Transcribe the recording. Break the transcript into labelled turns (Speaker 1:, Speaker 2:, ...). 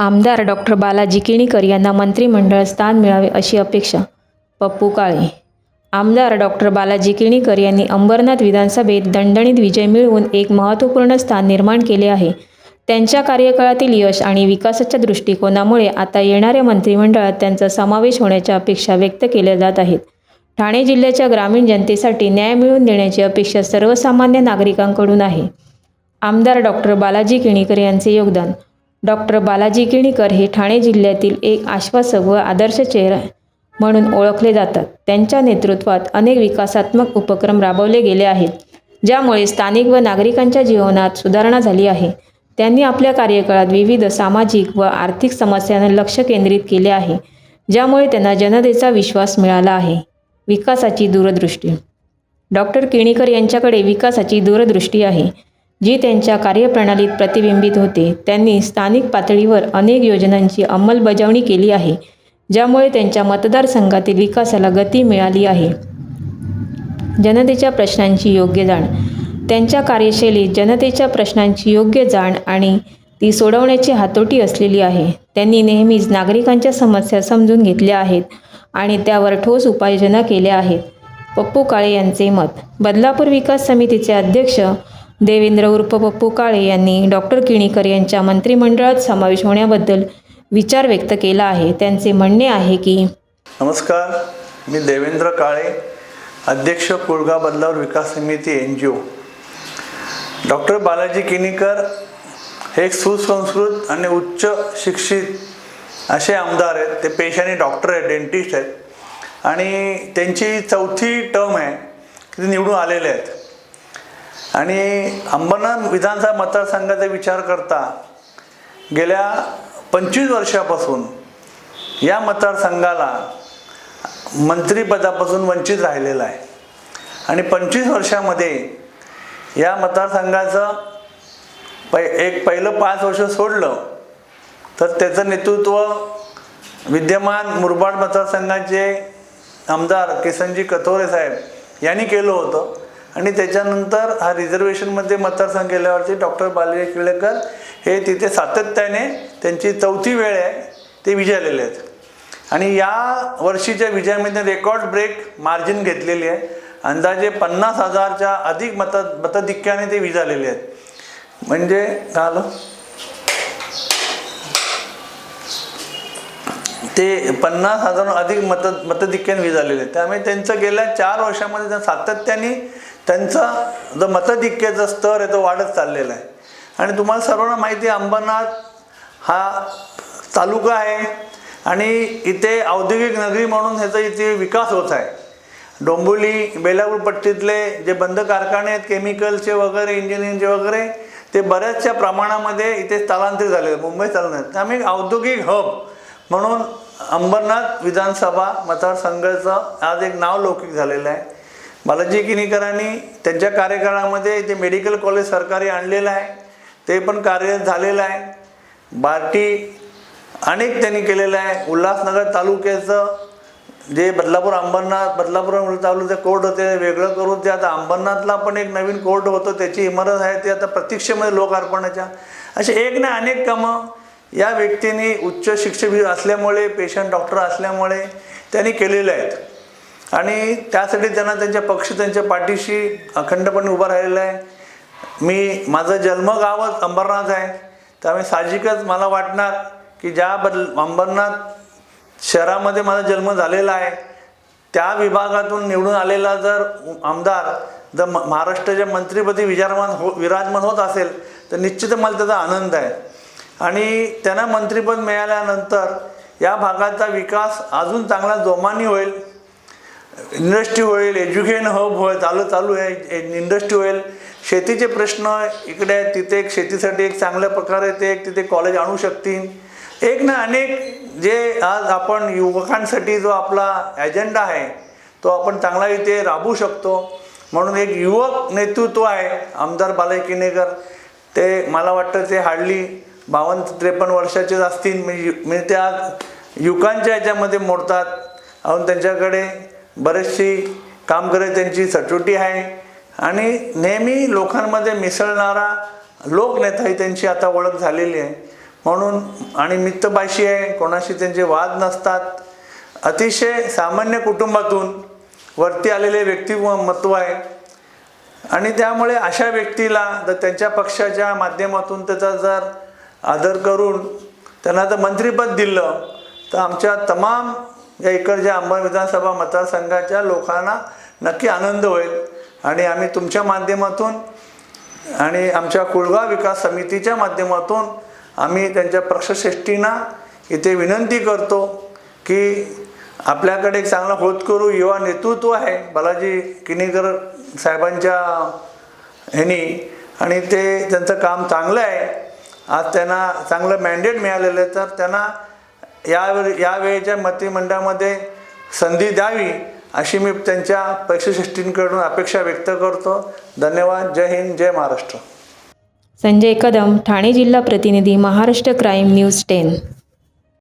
Speaker 1: आमदार डॉक्टर बालाजी किणीकर यांना मंत्रिमंडळ स्थान मिळावे अशी अपेक्षा. पप्पू काळे. आमदार डॉक्टर बालाजी किणीकर यांनी अंबरनाथ विधानसभेत दणदणीत विजय मिळवून एक महत्त्वपूर्ण स्थान निर्माण केले आहे. त्यांच्या कार्यकाळातील यश आणि विकासाच्या दृष्टिकोनामुळे आता येणाऱ्या मंत्रिमंडळात त्यांचा समावेश होण्याच्या अपेक्षा व्यक्त केल्या जात आहेत. ठाणे जिल्ह्याच्या ग्रामीण जनतेसाठी न्याय मिळवून देण्याची अपेक्षा सर्वसामान्य नागरिकांकडून आहे. आमदार डॉक्टर बालाजी किणीकर यांचे योगदान डॉक्टर बालाजी किणीकर हे ठाणे जिल्ह्यातील एक आश्वासक व आदर्श चेहरा म्हणून ओळखले जातात. त्यांच्या नेतृत्वात अनेक विकासात्मक उपक्रम राबवले गेले आहेत ज्यामुळे स्थानिक व नागरिकांच्या जीवनात सुधारणा झाली आहे. त्यांनी आपल्या कार्यकाळात विविध सामाजिक व आर्थिक समस्यांना लक्ष केंद्रित केले आहे ज्यामुळे त्यांना जनतेचा विश्वास मिळाला आहे. विकासाची दूरदृष्टी. डॉक्टर केणीकर यांच्याकडे विकासाची दूरदृष्टी आहे. जी त्यांच्या कार्यप्रणालीत प्रतिबिंबित होते त्यांनी स्थानिक पातळीवर अनेक योजनांची अंमलबजावणी केली आहे ज्यामुळे त्यांच्या मतदारसंघातील विकासाला गती मिळाली आहे. जनतेच्या प्रश्नांची योग्य जाण त्यांच्या कार्यशैलीत जनतेच्या प्रश्नांची योग्य जाण आणि ती सोडवण्याची हातोटी असलेली आहे. त्यांनी नेहमीच नागरिकांच्या समस्या समजून घेतल्या आहेत आणि त्यावर ठोस उपाययोजना केल्या आहेत. पप्पू काळे यांचे मत बदलापूर विकास समितीचे अध्यक्ष देवेंद्र उर्फ पप्पू काळे यांनी डॉक्टर किणीकर यांच्या मंत्रिमंडळात समावेश होण्याबद्दल विचार व्यक्त केला आहे. त्यांचे म्हणणे आहे की
Speaker 2: नमस्कार मी देवेंद्र काळे अध्यक्ष कुळगा बदलावर विकास समिती N G O. Doctor Balaji Kinikar हे एक सुसंस्कृत आणि उच्च शिक्षित असे आमदार आहेत. ते पेशाने डॉक्टर आहेत डेंटिस्ट आहेत. आणि त्यांची चौथी टर्म आहे की ते निवडून आलेले आहेत. आणि अंबरनाथ विधानसभा मतदारसंघाचा विचार करता गेल्या पंचवीस वर्षापासून या मतदारसंघाला मंत्रिपदापासून वंचित राहिलेला आहे. आणि पंचवीस वर्षामध्ये या मतदारसंघाचं पै एक पहिलं पाच वर्ष सोडलं तर त्याचं नेतृत्व विद्यमान मुरबाड मतदारसंघाचे आमदार किसनजी कथोरे साहेब यांनी केलं होतं. आणि त्याच्यानंतर हा रिझर्वेशनमध्ये मतदारसंघ गेल्यावरती डॉक्टर बालवीर किळेकर हे तिथे सातत्याने त्यांची चौथी वेळ आहे ते विजयलेले आहेत. आणि या वर्षीच्या विजयामध्ये रेकॉर्ड ब्रेक मार्जिन घेतलेली आहे. अंदाजे पन्नास हजारच्या अधिक मत मतधिक्याने ते विजयलेले आहेत. म्हणजे काय आलं? ते पन्नास हजार अधिक मत मतधिक्याने विजयलेले आहेत. त्यामुळे त्यांचं गेल्या चार वर्षामध्ये सातत्याने त्यांचा जो मतधिक्याचा स्तर आहे तो वाढत चाललेला आहे. आणि तुम्हाला सर्वांना माहिती आहे अंबरनाथ हा तालुका आहे आणि इथे औद्योगिक नगरी म्हणून ह्याचा इथे विकास होत आहे. डोंबोली बेलापूर पट्टीतले जे बंद कारखाने आहेत केमिकलचे वगैरे इंजिनिअरिंगचे वगैरे ते बऱ्याचशा प्रमाणामध्ये इथे स्थलांतरित झाले मुंबई स्थलांतरित त्यामुळे औद्योगिक हब म्हणून अंबरनाथ विधानसभा मतदारसंघाचं आज एक नाव लौकिक झालेलं आहे. बालाजी किनीकरांनी त्यांच्या कार्यकाळामध्ये जे मेडिकल कॉलेज सरकारी आणलेलं आहे ते पण कार्यरत झालेलं आहे. बार्टी अनेक त्यांनी केलेलं आहे. उल्हासनगर तालुक्याचं जे बदलापूर अंबरनाथ बदलापूर तालुक्याचं कोर्ट होते वेगळं करून ते आता अंबरनाथला पण एक नवीन कोर्ट होतं त्याची इमारत आहे ते आता प्रतीक्षेमध्ये लोकार्पणाच्या असे एक ना अनेक कामं या व्यक्तींनी उच्च शिक्षक असल्यामुळे पेशंट डॉक्टर असल्यामुळे त्यांनी केलेले आहेत. आणि त्यासाठी त्यांना त्यांच्या पक्ष त्यांच्या पाठीशी अखंडपणे उभा राहिलेला आहे. मी माझं जन्मगावच अंबरनाथ आहे. त्यामुळे साहजिकच मला वाटणार की ज्या बदल अंबरनाथ शहरामध्ये माझा जन्म झालेला आहे त्या विभागातून निवडून आलेला जर आमदार जर म- महाराष्ट्राच्या मंत्रीपदी विचारमान हो विराजमान होत असेल तर निश्चित मला त्याचा आनंद आहे. आणि त्यांना मंत्रिपद मिळाल्यानंतर या भागाचा विकास अजून चांगला जोमानी होईल इंडस्ट्री होईल एज्युकेशन हब होईल चालू चालू आहे. इंडस्ट्री होईल शेतीचे प्रश्न इकडे आहेत तिथे एक शेतीसाठी एक चांगल्या प्रकारे ते एक तिथे कॉलेज आणू शकतील. एक ना अनेक जे आज आपण युवकांसाठी जो आपला एजेंडा आहे तो आपण चांगला इथे राबवू शकतो. म्हणून एक युवक नेतृत्व आहे आमदार बालाई किनेकर ते मला वाटतं ते हार्डली बावन्न त्रेपन्न वर्षाचेच असतील. म्हणजे म्हणजे ते आज युवकांच्या याच्यामध्ये मोडतात. अजून त्यांच्याकडे बरेचशी काम करत त्यांची सचोटी आहे. आणि नेहमी लोकांमध्ये मिसळणारा लोकनेता ही त्यांची आता ओळख झालेली आहे. म्हणून आणि मित्तभाषी आहे कोणाशी त्यांचे वाद नसतात. अतिशय सामान्य कुटुंबातून वरती आलेले व्यक्तिमत्व आहे. आणि त्यामुळे अशा व्यक्तीला जर त्यांच्या पक्षाच्या माध्यमातून त्याचा जर आदर करून त्यांना जर मंत्रिपद दिलं तर आमच्या तमाम या इकडच्या अंबा विधानसभा मतदारसंघाच्या लोकांना नक्की आनंद होईल. आणि आम्ही तुमच्या माध्यमातून आणि आमच्या कुळगाव विकास समितीच्या माध्यमातून आम्ही त्यांच्या पक्षश्रेष्ठींना इथे विनंती करतो की आपल्याकडे एक चांगला होतकरू युवा नेतृत्व आहे बालाजी किनीकर साहेबांच्या ह्यानी. आणि ते त्यांचं काम चांगलं आहे. आज त्यांना चांगलं मॅन्डेट मिळालेलं आहे तर त्यांना या यावेळेच्या मंत्रिमंडळामध्ये संधी द्यावी अशी मी त्यांच्या पक्षश्रेष्ठींकडून अपेक्षा व्यक्त करतो. धन्यवाद. जय हिंद. जय महाराष्ट्र.
Speaker 1: संजय कदम ठाणे जिल्हा प्रतिनिधी महाराष्ट्र क्राईम न्यूज टेन.